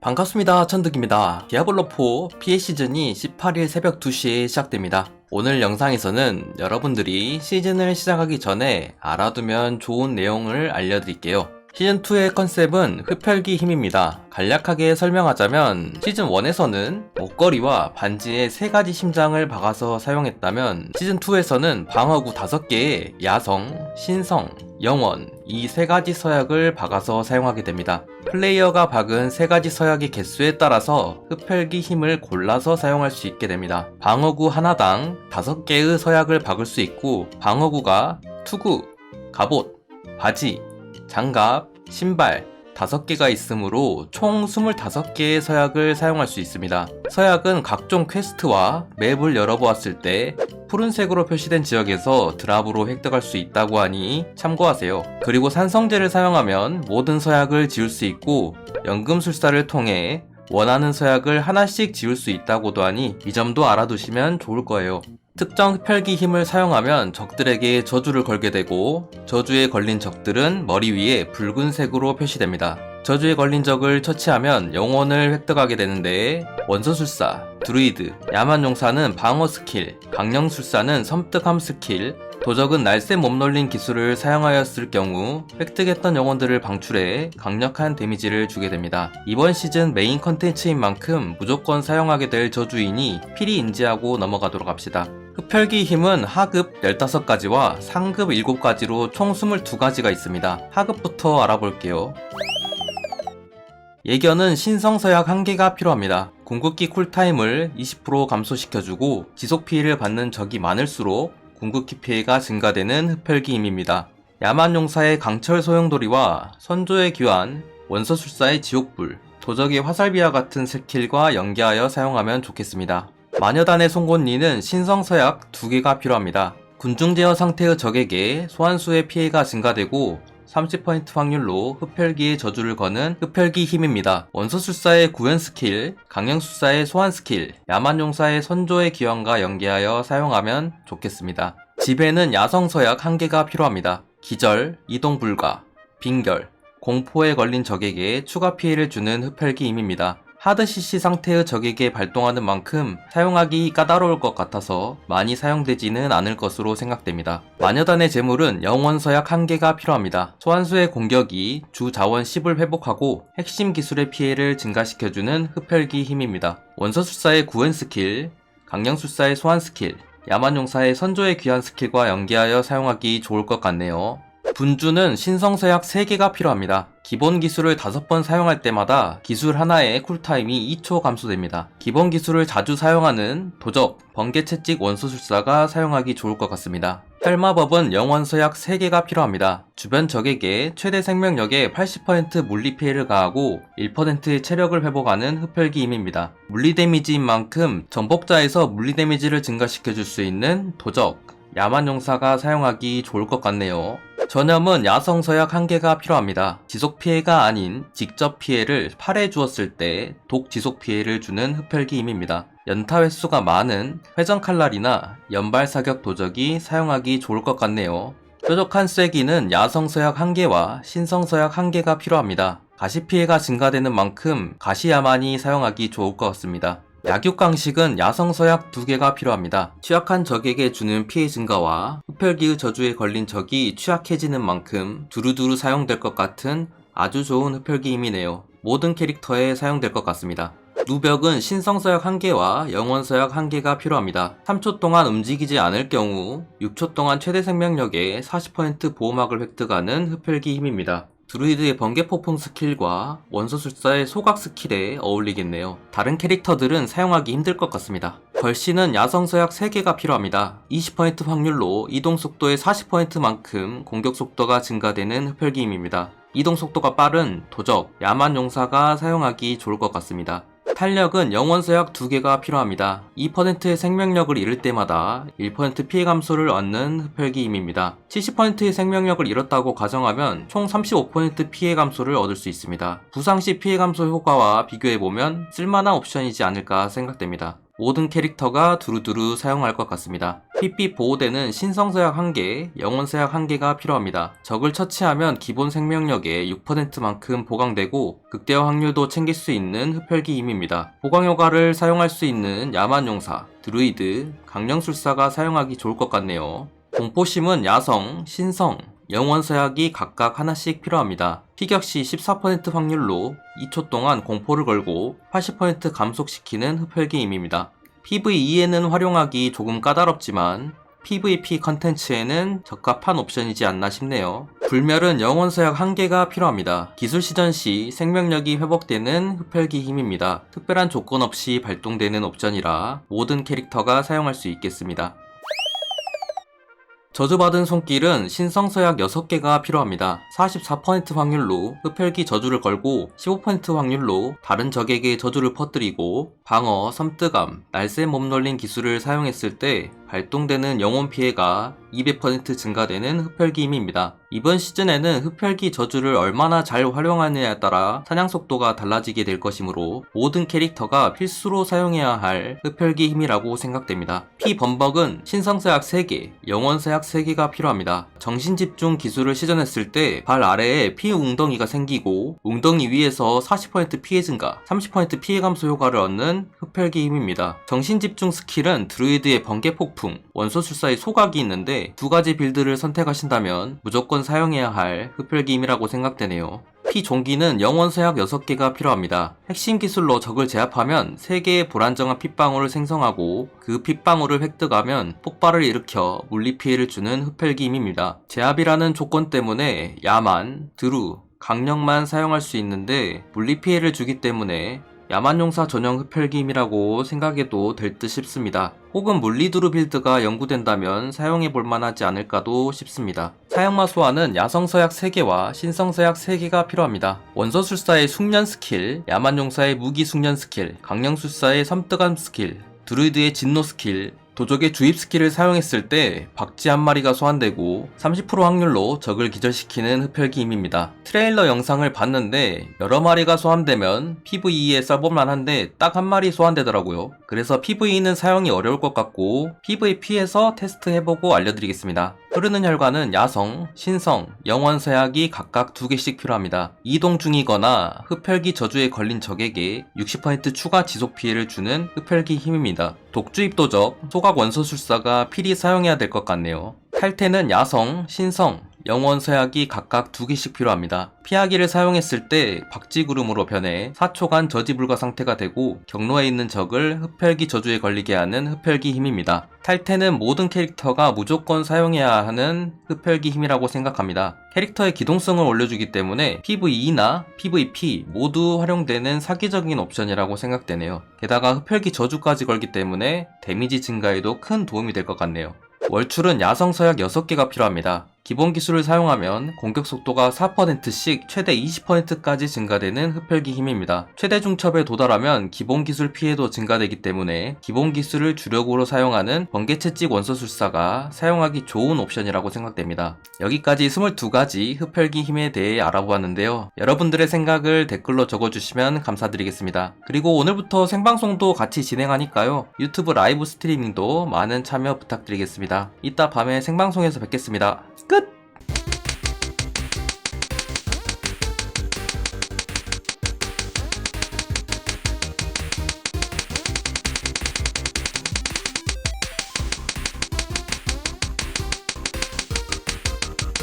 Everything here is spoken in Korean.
반갑습니다. 천득입니다. 디아블로4 피해 시즌이 18일 새벽 2시에 시작됩니다. 오늘 영상에서는 여러분들이 시즌을 시작하기 전에 알아두면 좋은 내용을 알려드릴게요. 시즌2의 컨셉은 흡혈기 힘입니다. 간략하게 설명하자면 시즌1에서는 목걸이와 반지에 3가지 심장을 박아서 사용했다면 시즌2에서는 방어구 5개에 야성, 신성, 영원 이 세 가지 서약을 박아서 사용하게 됩니다. 플레이어가 박은 세 가지 서약의 개수에 따라서 흡혈기 힘을 골라서 사용할 수 있게 됩니다. 방어구 하나당 5개의 서약을 박을 수 있고 방어구가 투구, 갑옷, 바지, 장갑, 신발 5개가 있으므로 총 25개의 서약을 사용할 수 있습니다. 서약은 각종 퀘스트와 맵을 열어보았을 때 푸른색으로 표시된 지역에서 드랍으로 획득할 수 있다고 하니 참고하세요. 그리고 산성제를 사용하면 모든 서약을 지울 수 있고 연금술사를 통해 원하는 서약을 하나씩 지울 수 있다고도 하니 이 점도 알아두시면 좋을 거예요. 특정 흡혈기 힘을 사용하면 적들에게 저주를 걸게 되고 저주에 걸린 적들은 머리 위에 붉은색으로 표시됩니다. 저주에 걸린 적을 처치하면 영혼을 획득하게 되는데 원소술사, 드루이드, 야만용사는 방어 스킬, 강령술사는 섬뜩함 스킬, 도적은 날쌘 몸놀림 기술을 사용하였을 경우 획득했던 영혼들을 방출해 강력한 데미지를 주게 됩니다. 이번 시즌 메인 컨텐츠인 만큼 무조건 사용하게 될 저주이니 필히 인지하고 넘어가도록 합시다. 흡혈기 힘은 하급 15가지와 상급 7가지로 총 22가지가 있습니다. 하급부터 알아볼게요. 예견은 신성서약 1개가 필요합니다. 궁극기 쿨타임을 20% 감소시켜주고 지속 피해를 받는 적이 많을수록 궁극기 피해가 증가되는 흡혈기 힘입니다. 야만용사의 강철 소용돌이와 선조의 귀환, 원서술사의 지옥불, 도적의 화살비와 같은 스킬과 연계하여 사용하면 좋겠습니다. 마녀단의 송곳니는 신성서약 2개가 필요합니다. 군중 제어 상태의 적에게 소환수의 피해가 증가되고 30% 확률로 흡혈기의 저주를 거는 흡혈기 힘입니다. 원소술사의 구현 스킬, 강령술사의 소환 스킬, 야만용사의 선조의 기원과 연계하여 사용하면 좋겠습니다. 집에는 야성서약 1개가 필요합니다. 기절, 이동 불가, 빈결, 공포에 걸린 적에게 추가 피해를 주는 흡혈기 힘입니다. 하드 CC 상태의 적에게 발동하는 만큼 사용하기 까다로울 것 같아서 많이 사용되지는 않을 것으로 생각됩니다. 마녀단의 재물은 영원 서약 1개가 필요합니다. 소환수의 공격이 주 자원 10을 회복하고 핵심 기술의 피해를 증가시켜주는 흡혈기 힘입니다. 원서술사의 구현 스킬, 강령술사의 소환 스킬, 야만용사의 선조의 귀한 스킬과 연계하여 사용하기 좋을 것 같네요. 분주는 신성서약 3개가 필요합니다. 기본 기술을 5번 사용할 때마다 기술 하나의 쿨타임이 2초 감소됩니다. 기본 기술을 자주 사용하는 도적, 번개 채찍 원소술사가 사용하기 좋을 것 같습니다. 혈마법은 영원서약 3개가 필요합니다. 주변 적에게 최대 생명력의 80% 물리 피해를 가하고 1%의 체력을 회복하는 흡혈기 힘입니다. 물리 데미지인 만큼 정복자에서 물리 데미지를 증가시켜줄 수 있는 도적, 야만 용사가 사용하기 좋을 것 같네요. 전염은 야성 서약 1개가 필요합니다. 지속 피해가 아닌 직접 피해를 팔에 주었을 때 독 지속 피해를 주는 흡혈기 힘입니다. 연타 횟수가 많은 회전 칼날이나 연발 사격 도적이 사용하기 좋을 것 같네요. 뾰족한 쐐기는 야성 서약 1개와 신성 서약 1개가 필요합니다. 가시 피해가 증가되는 만큼 가시 야만이 사용하기 좋을 것 같습니다. 약육강식은 야성서약 2개가 필요합니다. 취약한 적에게 주는 피해 증가와 흡혈기의 저주에 걸린 적이 취약해지는 만큼 두루두루 사용될 것 같은 아주 좋은 흡혈기 힘이네요. 모든 캐릭터에 사용될 것 같습니다. 누벽은 신성서약 1개와 영원서약 1개가 필요합니다. 3초 동안 움직이지 않을 경우 6초 동안 최대 생명력의 40% 보호막을 획득하는 흡혈기 힘입니다. 드루이드의 번개폭풍 스킬과 원소술사의 소각 스킬에 어울리겠네요. 다른 캐릭터들은 사용하기 힘들 것 같습니다. 벌씨는 야성서약 3개가 필요합니다. 20% 확률로 이동 속도의 40%만큼 공격 속도가 증가되는 흡혈기임입니다. 이동 속도가 빠른 도적, 야만 용사가 사용하기 좋을 것 같습니다. 탄력은 영원서약 2개가 필요합니다. 2%의 생명력을 잃을 때마다 1% 피해 감소를 얻는 흡혈기 힘입니다. 70%의 생명력을 잃었다고 가정하면 총 35% 피해 감소를 얻을 수 있습니다. 부상 시 피해 감소 효과와 비교해보면 쓸만한 옵션이지 않을까 생각됩니다. 모든 캐릭터가 두루두루 사용할 것 같습니다. PP 보호대는 신성서약 1개, 영원서약 1개가 필요합니다. 적을 처치하면 기본 생명력의 6%만큼 보강되고 극대화 확률도 챙길 수 있는 흡혈귀 힘입니다. 보강 효과를 사용할 수 있는 야만용사, 드루이드, 강령술사가 사용하기 좋을 것 같네요. 공포심은 야성, 신성, 영원서약이 각각 하나씩 필요합니다. 피격 시 14% 확률로 2초 동안 공포를 걸고 80% 감속시키는 흡혈기임입니다. PVE에는 활용하기 조금 까다롭지만 PVP 컨텐츠에는 적합한 옵션이지 않나 싶네요. 불멸은 영혼 서약 1개가 필요합니다. 기술 시전 시 생명력이 회복되는 흡혈기 힘입니다. 특별한 조건 없이 발동되는 옵션이라 모든 캐릭터가 사용할 수 있겠습니다. 저주받은 손길은 신성서약 6개가 필요합니다. 44% 확률로 흡혈기 저주를 걸고 15% 확률로 다른 적에게 저주를 퍼뜨리고 방어, 섬뜨감, 날쌘 몸놀림 기술을 사용했을 때 발동되는 영혼 피해가 200% 증가되는 흡혈기 힘입니다. 이번 시즌에는 흡혈기 저주를 얼마나 잘 활용하느냐에 따라 사냥 속도가 달라지게 될 것이므로 모든 캐릭터가 필수로 사용해야 할 흡혈기 힘이라고 생각됩니다. 피 범벅은 신성서약 3개, 영원서약 3개가 필요합니다. 정신집중 기술을 시전했을 때 발 아래에 피 웅덩이가 생기고 웅덩이 위에서 40% 피해 증가, 30% 피해 감소 효과를 얻는 흡혈기 힘입니다. 정신집중 스킬은 드루이드의 번개 폭풍, 원소술사의 소각이 있는데 두 가지 빌드를 선택하신다면 무조건 사용해야 할 흡혈기 힘이라고 생각되네요. 피 종기는 영원 서약 6개가 필요합니다. 핵심 기술로 적을 제압하면 3개의 불안정한 핏방울을 생성하고 그 핏방울을 획득하면 폭발을 일으켜 물리 피해를 주는 흡혈기 힘입니다. 제압이라는 조건 때문에 야만, 드루, 강력만 사용할 수 있는데 물리 피해를 주기 때문에 야만용사 전용 흡혈기임이라고 생각해도 될 듯 싶습니다. 혹은 물리두루 빌드가 연구된다면 사용해 볼 만하지 않을까도 싶습니다. 사용마 소환은 야성서약 3개와 신성서약 3개가 필요합니다. 원소술사의 숙련 스킬, 야만용사의 무기 숙련 스킬, 강령술사의 섬뜨감 스킬, 드루이드의 진노 스킬, 도적의 주입 스킬을 사용했을 때 박쥐 한 마리가 소환되고 30% 확률로 적을 기절시키는 흡혈기 힘입니다. 트레일러 영상을 봤는데 여러 마리가 소환되면 PVE에 써볼만 한데 딱 한 마리 소환되더라고요. 그래서 PVE는 사용이 어려울 것 같고 PVP에서 테스트해보고 알려드리겠습니다. 흐르는 혈관은 야성, 신성, 영원서약이 각각 두 개씩 필요합니다. 이동 중이거나 흡혈기 저주에 걸린 적에게 60% 추가 지속 피해를 주는 흡혈기 힘입니다. 독주 입 도적, 소각 원소술사가 필히 사용해야 될 것 같네요. 탈퇴는 야성, 신성, 영원 서약이 각각 두 개씩 필요합니다. 피하기를 사용했을 때 박쥐구름으로 변해 4초간 저지불가 상태가 되고 경로에 있는 적을 흡혈기 저주에 걸리게 하는 흡혈기 힘입니다. 탈퇴는 모든 캐릭터가 무조건 사용해야 하는 흡혈기 힘이라고 생각합니다. 캐릭터의 기동성을 올려주기 때문에 PVE나 PVP 모두 활용되는 사기적인 옵션이라고 생각되네요. 게다가 흡혈기 저주까지 걸기 때문에 데미지 증가에도 큰 도움이 될 것 같네요. 월출은 야성 서약 6개가 필요합니다. 기본 기술을 사용하면 공격 속도가 4%씩 최대 20%까지 증가되는 흡혈기 힘입니다. 최대 중첩에 도달하면 기본 기술 피해도 증가되기 때문에 기본 기술을 주력으로 사용하는 번개 채찍 원소술사가 사용하기 좋은 옵션이라고 생각됩니다. 여기까지 22가지 흡혈기 힘에 대해 알아보았는데요. 여러분들의 생각을 댓글로 적어주시면 감사드리겠습니다. 그리고 오늘부터 생방송도 같이 진행하니까요. 유튜브 라이브 스트리밍도 많은 참여 부탁드리겠습니다. 이따 밤에 생방송에서 뵙겠습니다.